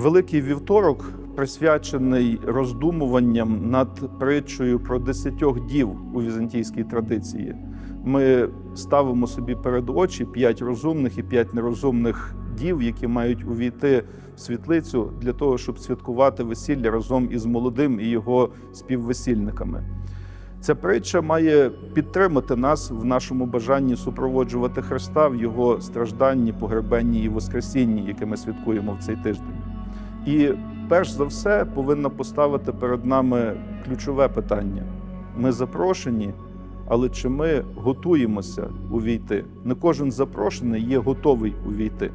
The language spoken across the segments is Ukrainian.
Великий вівторок присвячений роздумуванням над притчею про десятьох дів у візантійській традиції. Ми ставимо собі перед очі п'ять розумних і п'ять нерозумних дів, які мають увійти в світлицю для того, щоб святкувати весілля разом із молодим і його співвесільниками. Ця притча має підтримати нас в нашому бажанні супроводжувати Христа в Його стражданні, погребенні і Воскресінні, яке ми святкуємо в цей тиждень. І перш за все повинна поставити перед нами ключове питання: ми запрошені, але чи ми готуємося увійти? Не кожен запрошений є готовий увійти.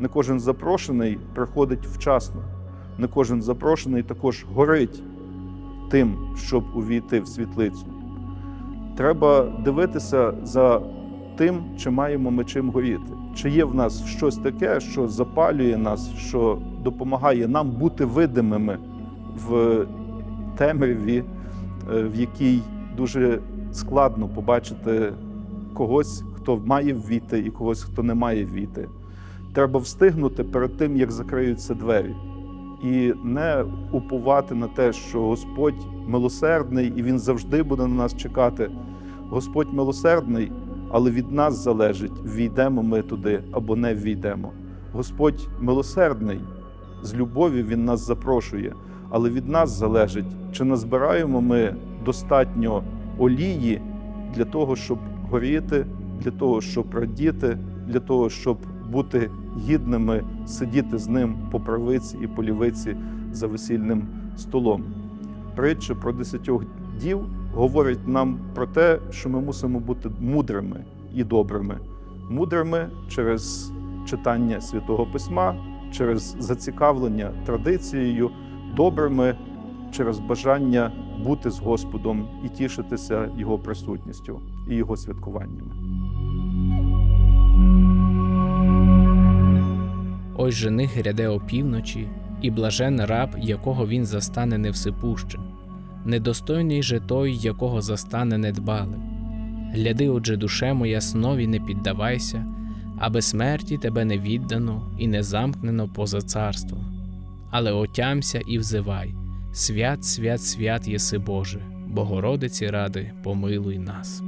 Не кожен запрошений приходить вчасно. Не кожен запрошений також горить тим, щоб увійти в світлицю. Треба дивитися за тим, чи маємо ми чим горіти, чи є в нас щось таке, що запалює нас, що допомагає нам бути видимими в темряві, е, в якій дуже складно побачити когось, хто має ввійти, і когось, хто не має ввійти. Треба встигнути перед тим, як закриються двері і не упувати на те, що Господь милосердний і Він завжди буде на нас чекати. Господь милосердний, але від нас залежить, війдемо ми туди або не війдемо. Господь милосердний, з любові Він нас запрошує, але від нас залежить, чи назбираємо ми достатньо олії для того, щоб горіти, для того, щоб радіти, для того, щоб бути гідними сидіти з ним по правиці і по лівиці за весільним столом. Притча про десятьох дів говорить нам про те, що ми мусимо бути мудрими і добрими. Мудрими через читання святого письма, через зацікавлення традицією, добрими через бажання бути з Господом і тішитися Його присутністю і Його святкуваннями. Ось жених гряде опівночі, і блажен раб, якого він застане невсипущим, недостойний же той, якого застане недбалим. Гляди, отже, душе моя, снові не піддавайся, аби смерті тебе не віддано і не замкнено поза царством. Але отямся і взивай: свят, свят, свят єси Боже, Богородиці ради, помилуй нас.